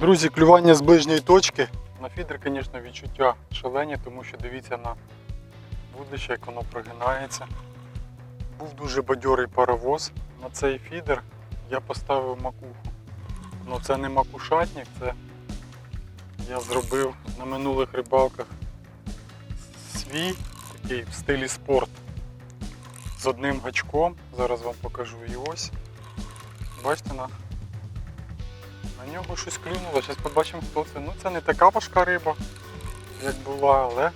Друзі, клювання з ближньої точки. На фідер, звісно, відчуття шалені, тому що дивіться на вудлище, як воно прогинається. Був дуже бадьорий паровоз. На цей фідер я поставив макуху. Ну це не макушатник, це я зробив на минулих рибалках свій такий в стилі спорт з одним гачком. Зараз вам покажу і ось. Бачите на, на нього щось клюнуло. Зараз побачимо хто це. Ну це не така важка риба, як була, але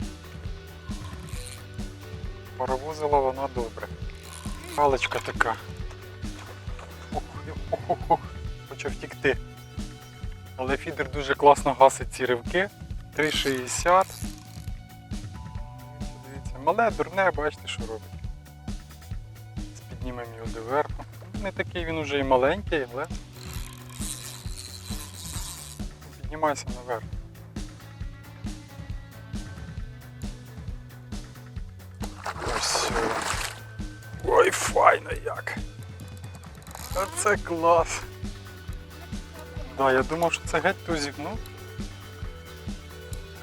паровозила вона добре. Паличка така. Ох, ох. Хоче втікти. Але фідер дуже класно гасить ці ривки. 3,60. Дивіться, мале, дурне, бачите, що робить. Піднімемо його доверху. Не такий він уже і маленький, але піднімайся наверх. Ой, файно як. Це клас. Да, я думав, що це геть тузик, ну.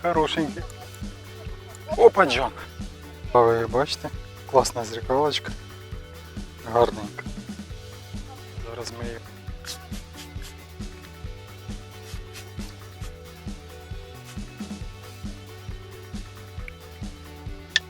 Хорошенький. Опа, Джон. А ви бачите? Класна зрікалочка. Гарненька. Зараз ми її